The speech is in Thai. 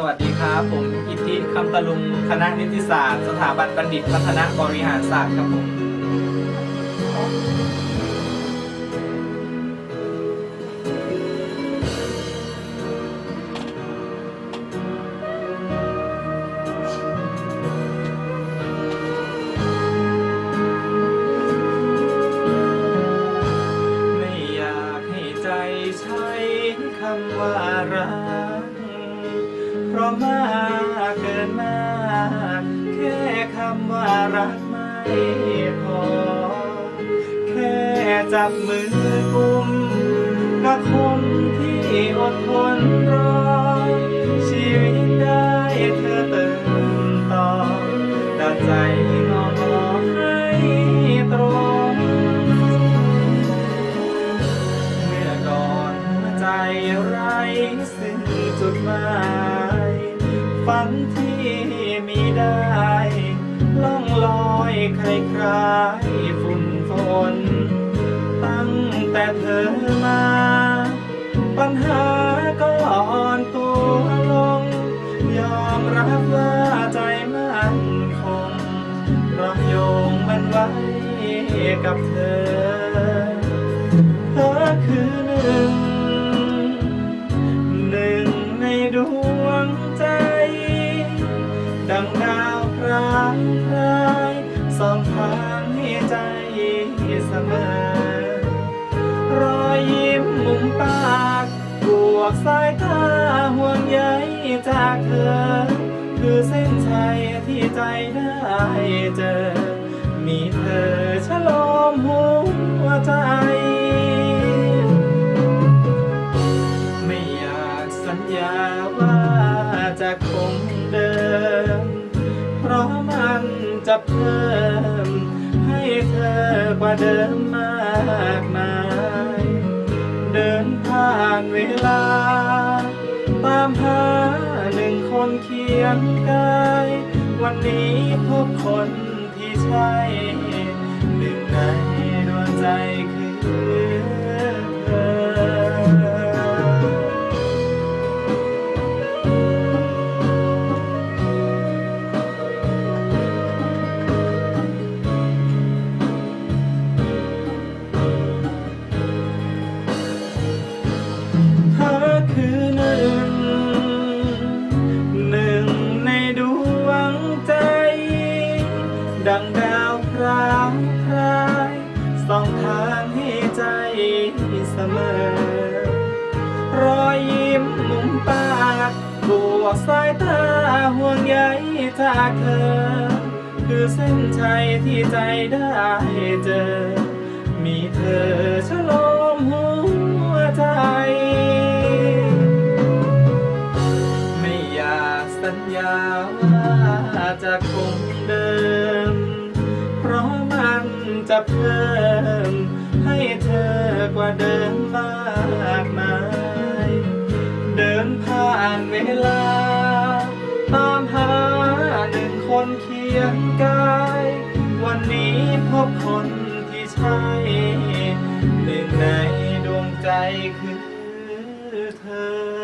สวัสดีครับ ผมอิทธิคำตะลุงคณะนิติศาสตร์ สถาบันบัณฑิตพัฒนาบริหารศาสตร์ครับผมไม่อยากให้ใจใช้คำว่ารัก ราะมากเกินมากแค่คำว่ารักไม่พอ แค่จับมือกุมกับคนที่อดทนรอ ชีวิตได้เธอเติมต่อดัดใจงอมอให้ตรง เมื่อก่อนใจไรสิ้นจุดหมาย ฝันที่มีได้ ล่องลอยคล้ายคลายๆฝุ่นฝน ตั้งแต่เธอมา ปัญหาก็อ่อนตัวลง ยอมรับว่าใจมันคงรักโยงมันไว้กับเธอ เธอคือหนึ่ง รางพรายส่องทางให้ใจเสมอ รอยยิ้มมุมปากบวกสายตาห่วงใยจากเธอ คือเส้นชัยที่ใจได้เจอ มีเธอฉลอมหัวใจ จะเพิ่ม ให้เธอกว่าเดิมมากมาย เดินผ่านเวลา ตามหาหนึ่งคนเคียงกาย วันนี้พบคนที่ใช่หนึ่งในดวงใจ เสมอ รอยยิ้มมุมปากบวกสายตาห่วงใยจากเธอ คือเส้นชัยที่ใจได้เจอ มีเธอฉลอมหัวใจ ไม่อยากสัญญาว่าจะคงเดิม เพราะมันจะเพิ่มให้เธอ กว่าเดิมมากมาย เดินผ่านเวลา ตามหาหนึ่งคนเคียงกาย วันนี้พบคนที่ใช่หนึ่งในดวงใจคือเธอ